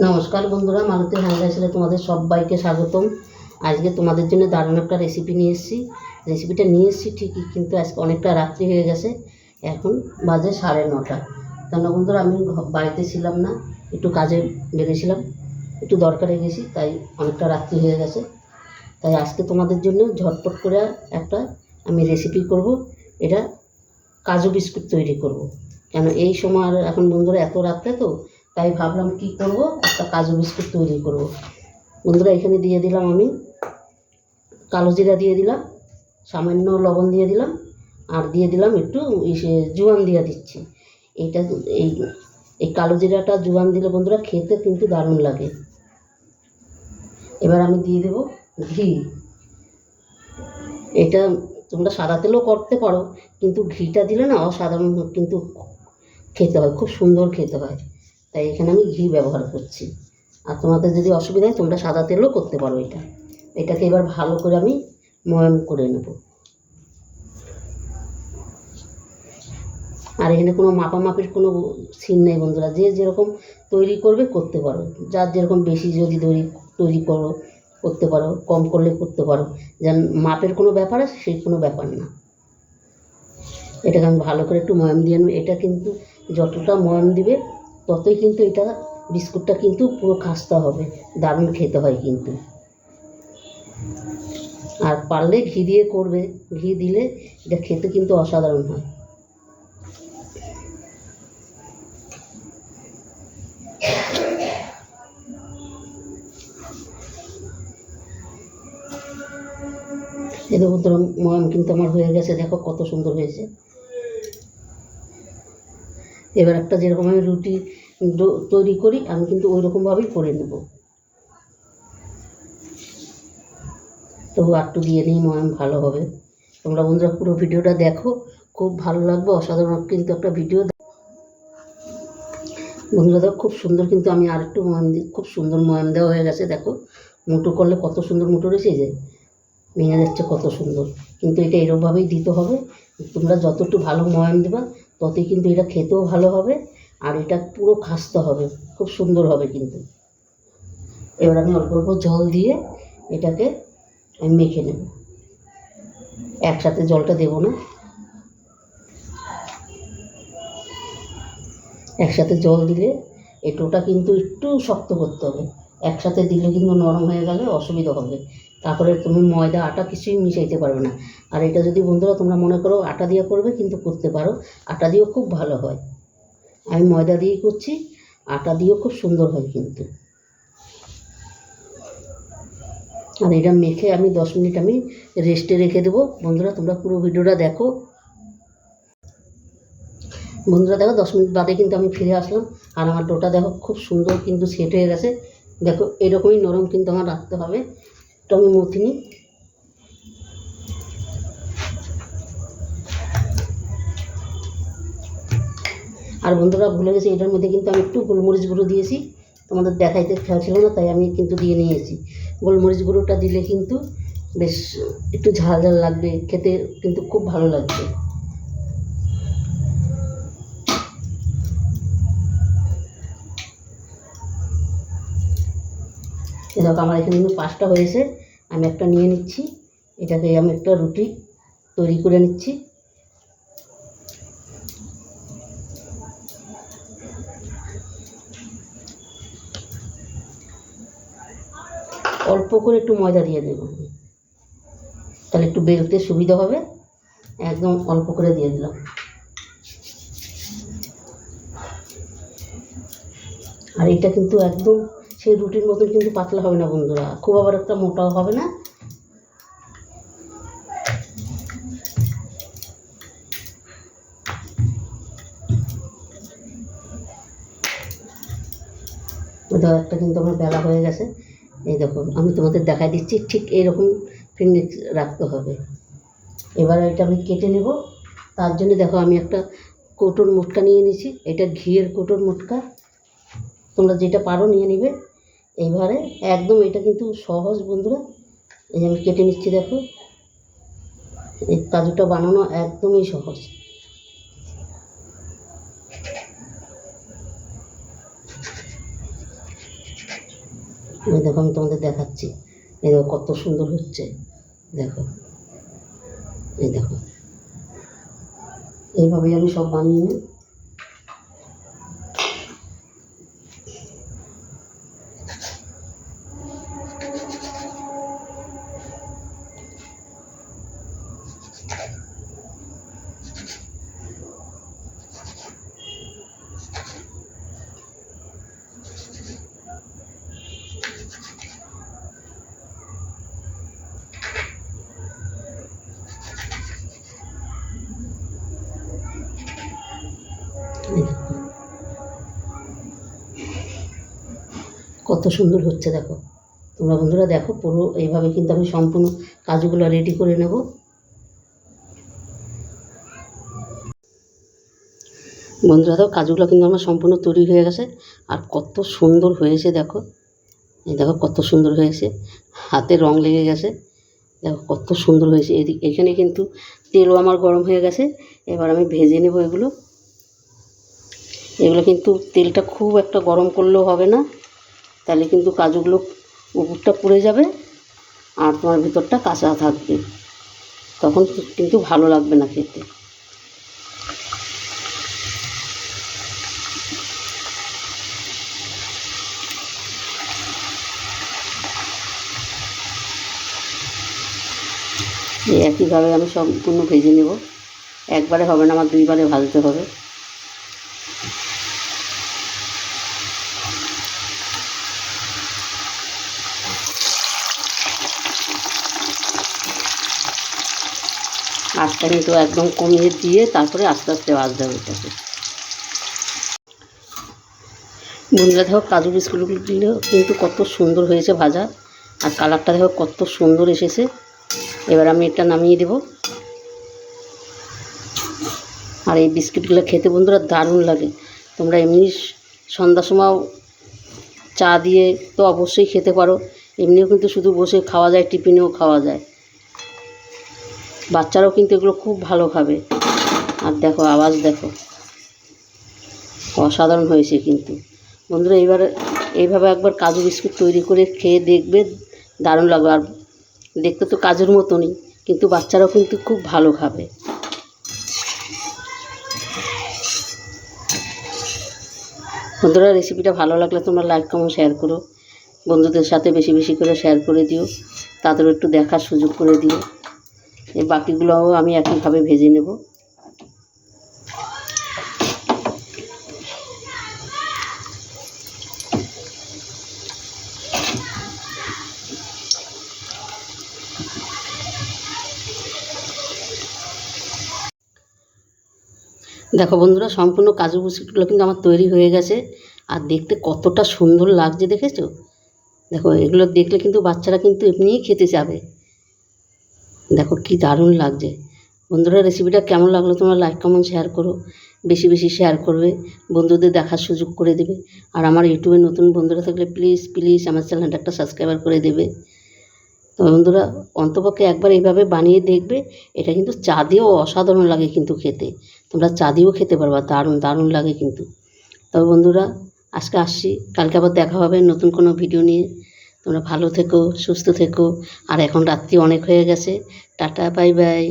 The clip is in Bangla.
নমস্কার বন্ধুরা মালতী হ্যান্ডাইসে তোমাদের সবাইকে স্বাগতম। আজকে তোমাদের জন্য দারুণ একটা রেসিপি নিয়ে এসেছি। রেসিপিটা নিয়ে এসেছি ঠিকই, কিন্তু আজকে অনেকটা রাত্রি হয়ে গেছে। এখন বাজে সাড়ে নটা। কেন বন্ধুরা, আমি বাড়িতে ছিলাম না, একটু কাজে বেরিয়েছিলাম, একটু দরকারে গেছি, তাই অনেকটা রাত্রি হয়ে গেছে। তাই আজকে তোমাদের জন্য ঝটপট করে একটা আমি রেসিপি করব। এটা কাজু বিস্কুট তৈরি করব। কেন, এই সময় আর এখন বন্ধুরা এত রাত্রে তো তাই ভাবলাম, কি করব? একটা কাজু বিস্কুট তৈরি করব। বন্ধুরা, এখানে দিয়ে দিলাম আমি কালো জিরা দিয়ে দিলাম, সামান্য লবণ দিয়ে দিলাম, আর দিয়ে দিলাম একটু জোয়ান দিয়ে দিচ্ছি। এইটা, এই এই কালো জিরাটা জোয়ান দিলে বন্ধুরা খেতে কিন্তু দারুণ লাগে। এবার আমি দিয়ে দেব ঘি। এটা তোমরা সাদা তেলেও করতে পারো, কিন্তু ঘিটা দিলে না অসাধারণ কিন্তু খেতে হয়, খুব সুন্দর খেতে হয়। তাই এখানে আমি ঘি ব্যবহার করছি। আর তোমাদের যদি অসুবিধা হয়, তোমরা সাদা তেলও করতে পারো এটা। এটাকে এবার ভালো করে আমি ময়াম করে নেব। আর এখানে কোনো মাপামাপির কোনো সিন নেই বন্ধুরা। যে যেরকম তৈরি করবে, করতে পারো। যার যেরকম বেশি যদি তৈরি তৈরি করো, করতে পারো, কম করলে করতে পারো। যেন মাপের কোনো ব্যাপার আছে, সেই কোনো ব্যাপার না। এটাকে আমি ভালো করে একটু ময়াম দিয়ে নেব। এটা কিন্তু যতটা ময়াম দিবে ততই কিন্তু এটা বিস্কুটটা কিন্তু পুরো খাস্তা হবে, দারুণ খেতে হয় কিন্তু। আর পারলে ঘি দিয়ে করবে, ঘি দিলে এটা খেতে কিন্তু অসাধারণ হয়। দেখো তোর কিন্তু আমার হয়ে গেছে, দেখো কত সুন্দর হয়েছে। এবার একটা যেরকম আমি রুটি তৈরি করি, আমি কিন্তু ওই রকমভাবেই করে নেব। তবু একটু দিয়ে নিই ময়াম ভালো হবে। তোমরা বন্ধুরা পুরো ভিডিওটা দেখো, খুব ভালো লাগবে, অসাধারণ কিন্তু একটা ভিডিও বন্ধুরা দেখো, খুব সুন্দর কিন্তু আমি আরেকটু ময়াম দিই খুব সুন্দর ময়াম দেওয়া হয়ে গেছে, দেখো। মুটো করলে কত সুন্দর মুটো রয়েছে যে। ভেঙে যাচ্ছে কত সুন্দর। কিন্তু এটা এরকমভাবেই দিতে হবে। তোমরা যতটুকু ভালো ময়াম দেবা ততই কিন্তু এটা খেতেও ভালো হবে আর এটা পুরো খাসতে হবে, খুব সুন্দর হবে কিন্তু। এবার আমি অল্প অল্প জল দিয়ে এটাকে আমি মেখে নেব। একসাথে জলটা দেবো না। একসাথে জল দিলে এটোটা কিন্তু একটু শক্ত করতে হবে। একসাথে দিলে কিন্তু নরম হয়ে গেলে অসুবিধা হবে। তারপরে তুমি ময়দা, আটা কিছুই মিশাইতে পারবে না। আর এটা যদি বন্ধুরা তোমরা মনে করো, আটা দিয়ে করবে কিন্তু করতে পারো। আটা দিয়েও খুব ভালো হয়। আমি ময়দা দিয়েই করছি, আটা দিয়েও খুব সুন্দর হয় কিন্তু। আর এটা মেখে আমি দশ মিনিট আমি রেস্টে রেখে দেবো। বন্ধুরা, তোমরা পুরো ভিডিওটা দেখো। বন্ধুরা, দেখো, দশ মিনিট বাদে কিন্তু আমি ফিরে আসলাম। আর আমার ডোটা দেখো, খুব সুন্দর কিন্তু সেট হয়ে গেছে। দেখো, এরকমই নরম কিন্তু আমার রাখতে হবে। তো আমি মথি নিই আর বন্ধুরা ভুলে গেছি, এটার মধ্যে কিন্তু আমি একটু গোলমরিচ গুঁড়ো দিয়েছি। তোমাদের দেখাইতে খেয়াল ছিল না, তাই আমি কিন্তু দিয়ে নিয়েছি। গোলমরিচ গুঁড়োটা দিলে কিন্তু বেশ একটু ঝাল ঝাল লাগবে, খেতে কিন্তু খুব ভালো লাগবে। দেখো আমার এখানে কিন্তু পাঁচটা হয়েছে। আমি একটা নিয়ে নিচ্ছি। এটাকে আমি একটা রুটি তৈরি করে নিচ্ছি। অল্প করে একটু ময়দা দিয়ে দেবো। তাহলে একটু বেরোতে সুবিধা হবে। একদম অল্প করে দিয়ে দিলাম। আর এটা কিন্তু একদম সেই রুটির মতন কিন্তু পাতলা হবে না বন্ধুরা। খুব আবার একটা মোটাও হবে না। দেখো একটা কিন্তু আমার বেলা হয়ে গেছে। এই দেখো, আমি তোমাদের দেখাই দিচ্ছি, ঠিক এইরকম ফিনিক্স রাখতে হবে। এবার এটা আমি কেটে নেব। তার জন্য দেখো, আমি একটা কৌটোর মোটকা নিয়ে নিয়েছি। এটা ঘিয়ের কৌটোর মোটকা। তোমরা যেটা পারো নিয়ে নিবে। এইবারে একদম এটা কিন্তু সহজ বন্ধুরা। এই আমি কেটে নিচ্ছি, দেখো। এই কাজুটা বানানো একদমই সহজ। দেখো, আমি তোমাদের দেখাচ্ছি। এই দেখো, কত সুন্দর হচ্ছে। দেখো। এই দেখো। এইভাবেই আমি সব বানিয়ে নিই এই দেখো। কত সুন্দর হচ্ছে, দেখো। তোমরা বন্ধুরা দেখো, পুরো এইভাবে কিন্তু আমি সম্পূর্ণ কাজগুলো রেডি করে নেব। বন্ধুরা দেখো, কাজগুলো কিন্তু আমার সম্পূর্ণ তৈরি হয়ে গেছে। আর কত সুন্দর হয়েছে, দেখো। এই দেখো, কত সুন্দর হয়েছে। হাতে রং লেগে গেছে। দেখো, কত সুন্দর হয়েছে। এদিক, এখানে কিন্তু তেলও আমার গরম হয়ে গেছে। এবার আমি ভেজে নেব এগুলো। এগুলো কিন্তু তেলটা খুব একটা গরম করলেও হবে না। তাহলে কিন্তু কাজুগুলো উপরটা পুড়ে যাবে আর তোমার ভিতরটা কাঁচা থাকবে। তখন কিন্তু ভালো লাগবে না খেতে। একইভাবে আমি সম্পূর্ণ ভেজে নেব। একবারে হবে না, আমার দুইবারে ভাজতে হবে। আস্তে কিন্তু একদম কমিয়ে দিয়ে তারপরে আস্তে আস্তে ভাজতে হবে এটাকে বন্ধুরা দেখো কাজু বিস্কুটগুলো কিন্তু কত সুন্দর হয়েছে ভাজা, আর কালারটা দেখো কত সুন্দর এসেছে। এবার আমি এটা নামিয়ে দেব। আর এই বিস্কিটগুলো খেতে বন্ধুরা দারুণ লাগে। তোমরা এমনি সন্ধ্যার সময় চা দিয়ে তো অবশ্যই খেতে পারো। এমনিও কিন্তু শুধু বসে খাওয়া যায়, টিফিনেও খাওয়া যায়। বাচ্চারাও কিন্তু এগুলো খুব ভালো খাবে। আর দেখো, আওয়াজ দেখো। অসাধারণ হয়েছে কিন্তু। বন্ধুরা, এইবার এইভাবে একবার কাজু বিস্কুট তৈরি করে খেয়ে দেখবে, দারুণ লাগবে। আর দেখতে তো কাজের মতনই, কিন্তু বাচ্চারাও কিন্তু খুব ভালো খাবে। বন্ধুরা রেসিপিটা ভালো লাগলে তোমরা লাইক কমেন্ট শেয়ার করো। বন্ধুদের সাথে বেশি বেশি করে শেয়ার করে দিও। তাদেরও একটু দেখার সুযোগ করে দিও। বাকিগুলোও আমি একইভাবে ভেজে নেব। দেখো বন্ধুরা, সম্পূর্ণ কাজু বিস্কুটগুলো কিন্তু আমার তৈরি হয়ে গেছে। আর দেখতে কতটা সুন্দর লাগছে, দেখেছ? দেখো, এগুলো দেখলে কিন্তু বাচ্চারা কিন্তু এমনিই খেতে যাবে দেখো কি দারুণ লাগছে। বন্ধুরা রেসিপিটা কেমন লাগল তোমরা লাইক কমেন্ট শেয়ার করো। বেশি বেশি শেয়ার করবে, বন্ধুদের দেখার সুযোগ করে দেবে। আর আমার ইউটিউবে নতুন বন্ধুরা থাকলে প্লিজ প্লিজ আমার চ্যানেলটা একটা সাবস্ক্রাইবার করে দেবে। তো বন্ধুরা, অন্তপক্ষে একবার এইভাবে বানিয়ে দেখবে, এটা কিন্তু চা দিয়েও অসাধারণ লাগে কিন্তু খেতে। তোমরা চা দিয়েও খেতে পারবা, দারুণ দারুণ লাগে কিন্তু। তবে বন্ধুরা, আজকে আসছি, কালকে আবার দেখা হবে নতুন কোনো ভিডিও নিয়ে। তোমরা ভালো থেকো সুস্থ থেকো। আর এখন রাত্রি অনেক হয়ে গেছে। Tata bye bye.